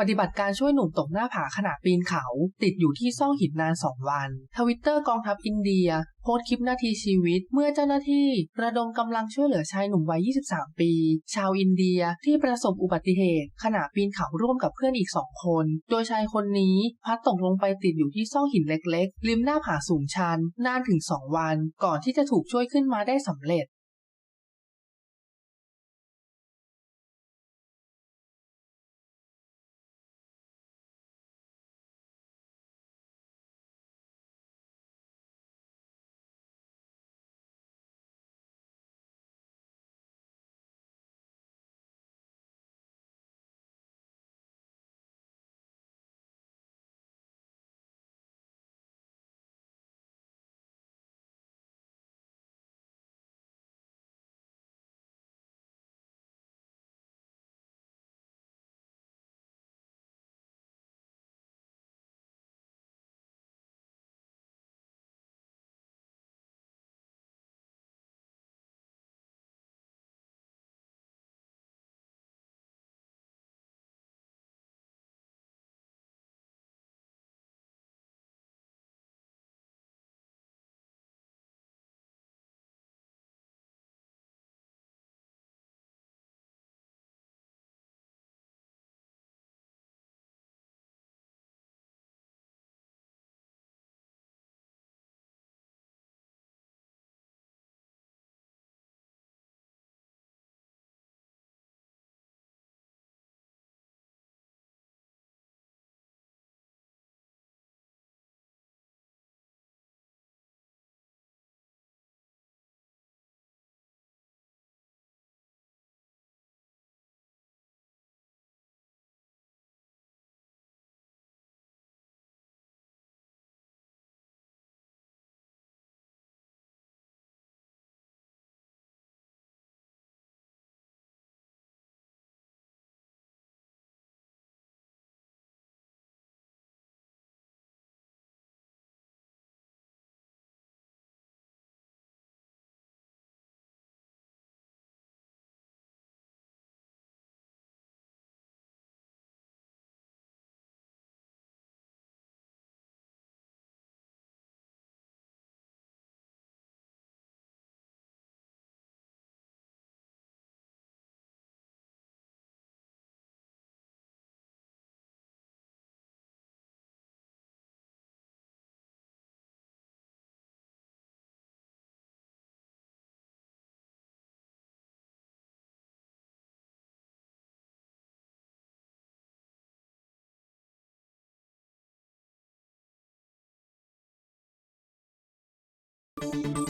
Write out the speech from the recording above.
ปฏิบัติการช่วยหนุ่มตกหน้าผาขณะปีนเขา ติดอยู่ที่ซ่องหินนาน 2 วัน ทวิตเตอร์กองทัพอินเดีย โพสต์คลิปนาทีชีวิต เมื่อเจ้าหน้าที่ ระดมกำลังช่วยเหลือชายหนุ่มวัย 23 ปี ชาวอินเดียที่ประสบอุบัติเหตุ ขณะปีนเขาร่วมกับเพื่อนอีกสองคน โดยชายคนนี้พลัดตกลงไปติดอยู่ที่ซ่องหินเล็ก ๆ ริมหน้าผาสูงชันนานถึง 2 วัน ก่อนที่จะถูกช่วยขึ้นมาได้สำเร็จ you